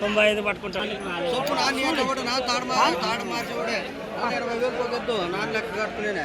తొంభై ఐదు పట్టుకుంటాను చొప్పున నీ అట్లా కూడా నా తాడు మారి తాడు మార్చి కూడా ఇరవై వేలు పోగొద్దు. నా లెక్క కట్టుకునే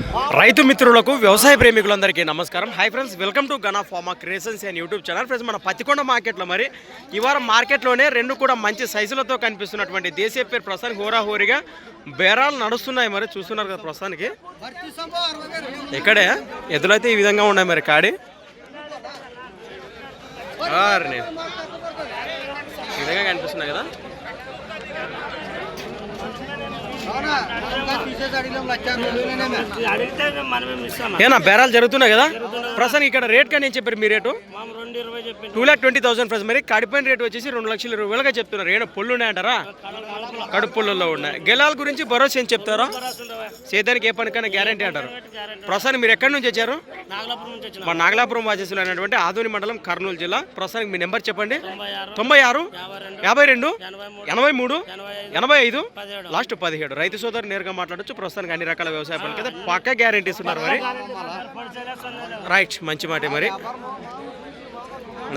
రైతు మిత్రులకు వ్యవసాయ ప్రేమికులందరికీ నమస్కారం. Hi friends welcome to Gana farmer creations and YouTube channel friends మన పత్తికొండ మార్కెట్లో మరి ఈ వారం మార్కెట్లోనే రెండు కూడా మంచి సైజులతో కనిపిస్తున్నటువంటి దేశీయ పేరు ప్రస్తుతానికి హోరాహోరీగా బేరాలు నడుస్తున్నాయి మరి చూస్తున్నారు కదా ప్రస్తుతానికి ఇక్కడే ఎదులైతే ఈ విధంగా ఉన్నాయి మరి కాడి? ఈ విధంగా కనిపిస్తున్నాయి కదా. ఏనా బేరాలు జరుగుతున్నాయి కదా? ప్రస్తుతానికి ఇక్కడ రేట్ కానీ ఏం చెప్పారు మీ rate? Two lakh twenty thousand price మరి కడిపోయిన రేట్ వచ్చేసి రెండు లక్షల ఇరవై వేలుగా చెప్తున్నారు. ఏమైనా పొల్లు ఉన్నాయంటారా? కడుపు పొల్లుల్లో ఉన్నాయి. గెలాల గురించి భరోసా ఏం చెప్తారా? సేదానికి ఏ పనికైనా గ్యారంటీ అంటారు. ప్రస్తుతానికి మీరు ఎక్కడి నుంచి వచ్చారు? మా నాగలాపురం వాచేసులు అయినటువంటి ఆదోని మండలం కర్నూలు జిల్లా. ప్రస్తుతానికి మీ నెంబర్ చెప్పండి. తొంభై ఆరు యాభై రెండు ఎనభై మూడు ఎనభై ఐదు లాస్ట్ పదిహేడు. రైతు సోదరు నేరుగా మాట్లాడచ్చు. ప్రస్తుతానికి అన్ని రకాల వ్యవసాయ పనులు కదా పక్క గ్యారంటీస్ ఉన్నారు మరి. రైట్ మంచి మాట మరి.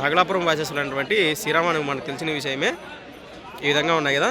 నగలాపురం వాసెస్లో ఉన్నటువంటి శ్రీరామానికి మనకు తెలిసిన విషయమే. ఈ విధంగా ఉన్నాయి కదా.